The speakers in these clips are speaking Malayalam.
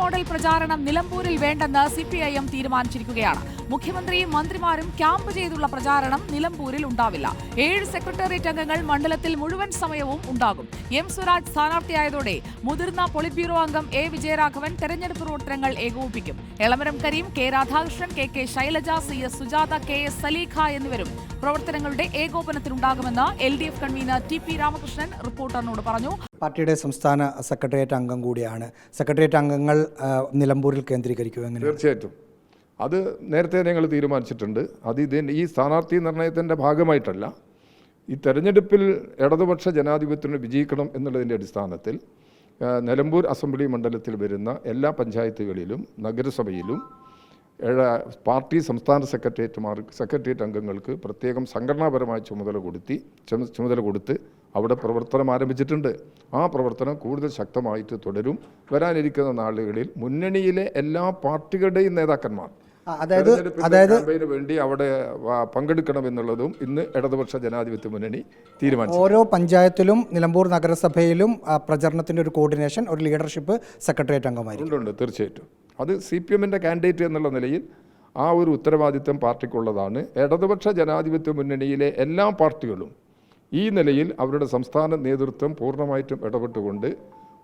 മോഡൽ പ്രചാരണം നിലമ്പൂരിൽ വേണ്ടെന്ന് സി പി ഐ എം തീരുമാനിച്ചിരിക്കുകയാണ്. മുഖ്യമന്ത്രിയും മന്ത്രിമാരും ക്യാമ്പ് ചെയ്തുള്ള പ്രചാരണം നിലമ്പൂരിൽ ഉണ്ടാവില്ല. ഏഴ് സെക്രട്ടേറിയറ്റ് അംഗങ്ങൾ മണ്ഡലത്തിൽ മുഴുവൻ സമയവും ഉണ്ടാകും. എം സ്വരാജ് സ്ഥാനാർത്ഥിയായതോടെ മുതിർന്ന പൊളിറ്റ് ബ്യൂറോ അംഗം എ വിജയരാഘവൻ തെരഞ്ഞെടുപ്പ് പ്രവർത്തനങ്ങൾ ഏകോപിപ്പിക്കും. Elamaram Kareem K Radhakrishnan K K Shailaja C S Sujatha K S Saleekha എന്നിവരും പ്രവർത്തനങ്ങളുടെ ഏകോപനത്തിലുണ്ടാകുമെന്ന് L D F convener T P Ramakrishnan റിപ്പോർട്ടറിനോട് പറഞ്ഞു. പാർട്ടിയുടെ സംസ്ഥാന സെക്രട്ടേറിയറ്റ് അംഗം കൂടിയാണ്. സെക്രട്ടേറിയറ്റ് അംഗങ്ങൾ നിലമ്പൂരിൽ കേന്ദ്രീകരിക്കുക തീർച്ചയായിട്ടും. അത് നേരത്തെ ഞങ്ങൾ തീരുമാനിച്ചിട്ടുണ്ട്. അത് ഇതിന് ഈ സ്ഥാനാർത്ഥി നിർണയത്തിന്റെ ഭാഗമായിട്ടല്ല. ഈ തെരഞ്ഞെടുപ്പിൽ ഇടതുപക്ഷ ജനാധിപത്യത്തിന് വിജയിക്കണം എന്നുള്ളതിന്റെ അടിസ്ഥാനത്തിൽ നിലമ്പൂർ അസംബ്ലി മണ്ഡലത്തിൽ വരുന്ന എല്ലാ പഞ്ചായത്തുകളിലും നഗരസഭയിലും പാർട്ടി സംസ്ഥാന സെക്രട്ടേറിയറ്റുമാർ സെക്രട്ടേറിയറ്റ് അംഗങ്ങൾക്ക് പ്രത്യേകം സംഘടനാപരമായ ചുമതല കൊടുത്തി ചുമതല കൊടുത്ത് അവിടെ പ്രവർത്തനം ആരംഭിച്ചിട്ടുണ്ട്. ആ പ്രവർത്തനം കൂടുതൽ ശക്തമായിട്ട് തുടരും. വരാനിരിക്കുന്ന നാളുകളിൽ മുന്നണിയിലെ എല്ലാ പാർട്ടികളുടെയും നേതാക്കന്മാർ അതായത് അതായത് വേണ്ടി അവിടെ പങ്കെടുക്കണം എന്നുള്ളതും ഇന്ന് ഇടതുപക്ഷ ജനാധിപത്യ മുന്നണി തീരുമാനിച്ചു. ഓരോ പഞ്ചായത്തിലും നിലമ്പൂർ നഗരസഭയിലും പ്രചരണത്തിന്റെ ഒരു കോർഡിനേഷൻ ഒരു ലീഡർഷിപ്പ് സെക്രട്ടേറിയറ്റ് അംഗമായിട്ടുണ്ട് ഉണ്ട് തീർച്ചയായിട്ടും. അത് സി പി എമ്മിന്റെ കാൻഡിഡേറ്റ് എന്നുള്ള നിലയിൽ ആ ഒരു ഉത്തരവാദിത്വം പാർട്ടിക്കുള്ളതാണ്. ഇടതുപക്ഷ ജനാധിപത്യ മുന്നണിയിലെ എല്ലാ പാർട്ടികളും ഈ നിലയിൽ അവരുടെ സംസ്ഥാന നേതൃത്വം പൂർണമായിട്ടും ഇടപെട്ടുകൊണ്ട്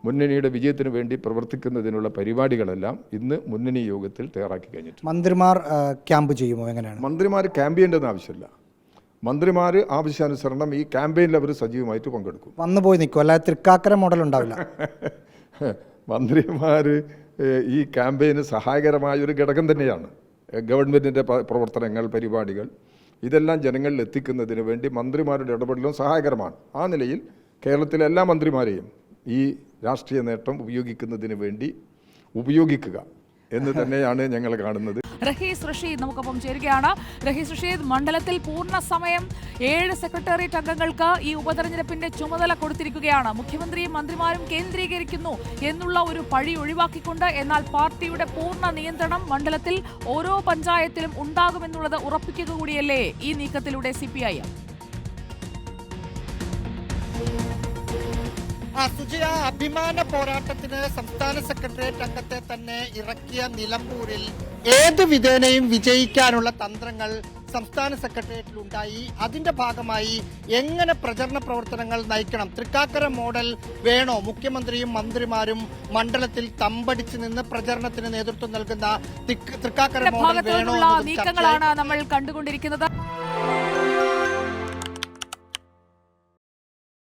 മുന്നണിയുടെ വിജയത്തിന് വേണ്ടി പ്രവർത്തിക്കുന്നതിനുള്ള പരിപാടികളെല്ലാം ഇന്ന് മുന്നണി യോഗത്തിൽ തയ്യാറാക്കി കഴിഞ്ഞിട്ടുണ്ട്. മന്ത്രിമാർ ക്യാമ്പ് ചെയ്യുമോ? എങ്ങനെയാണ്? മന്ത്രിമാർ ക്യാമ്പ് ചെയ്യേണ്ടെന്ന് ആവശ്യമില്ല. മന്ത്രിമാർ ആവശ്യാനുസരണം ഈ ക്യാമ്പയിനിൽ അവർ സജീവമായിട്ട് പങ്കെടുക്കും. വന്നു പോയി നിൽക്കും അല്ലാതെ തൃക്കാക്കര മോഡൽ ഉണ്ടാവില്ല. മന്ത്രിമാർ ഈ ക്യാമ്പയിന് സഹായകരമായ ഒരു ഘടകം തന്നെയാണ്. ഗവൺമെന്റിന്റെ പ്രവർത്തനങ്ങൾ പരിപാടികൾ. ഇതെല്ലാം ജനങ്ങളിൽ എത്തിക്കുന്നതിന് വേണ്ടി മന്ത്രിമാരുടെ ഇടപെടലും സഹായകരമാണ്. ആ നിലയിൽ കേരളത്തിലെ എല്ലാ മന്ത്രിമാരെയും ഈ രാഷ്ട്രീയ നേട്ടം ഉപയോഗിക്കുന്നതിന് വേണ്ടി ഉപയോഗിക്കുക. എന്ന് തന്നെയാണ് ഞങ്ങൾ കാണുന്നത്. റഹീസ് റഷീദ് നമുക്കൊപ്പം ചേരുകയാണ്. റഹീസ് റഷീദ് മണ്ഡലത്തിൽ പൂർണ സമയം ഏഴ് സെക്രട്ടേറിയറ്റ് അംഗങ്ങൾക്ക് ഈ ഉപതെരഞ്ഞെടുപ്പിന്റെ ചുമതല കൊടുത്തിരിക്കുകയാണ്. മുഖ്യമന്ത്രിയും മന്ത്രിമാരും കേന്ദ്രീകരിക്കുന്നു എന്നുള്ള ഒരു പഴി ഒഴിവാക്കിക്കൊണ്ട് എന്നാൽ പാർട്ടിയുടെ പൂർണ നിയന്ത്രണം മണ്ഡലത്തിൽ ഓരോ പഞ്ചായത്തിലും ഉണ്ടാകുമെന്നുള്ളത് ഉറപ്പിക്കുക കൂടിയല്ലേ ഈ നീക്കത്തിലൂടെ സി പി ഐ എം? സുജയ അഭിമാന പോരാട്ടത്തിന് സംസ്ഥാന സെക്രട്ടേറിയറ്റ് അംഗത്തെ തന്നെ ഇറക്കിയ നിലമ്പൂരിൽ ഏത് വിധേനയും വിജയിക്കാനുള്ള തന്ത്രങ്ങൾ സംസ്ഥാന സെക്രട്ടേറിയറ്റിൽ ഉണ്ടായി. അതിന്റെ ഭാഗമായി എങ്ങനെ പ്രചരണ പ്രവർത്തനങ്ങൾ നയിക്കണം? തൃക്കാക്കര മോഡൽ വേണോ? മുഖ്യമന്ത്രിയും മന്ത്രിമാരും മണ്ഡലത്തിൽ തമ്പടിച്ച് നിന്ന് പ്രചരണത്തിന് നേതൃത്വം നൽകുന്ന തിക്ക്- തൃക്കാക്കര മോഡൽ വേണോ നീക്കങ്ങളാണ് നമ്മൾ കണ്ടുകൊണ്ടിരിക്കുന്നത്.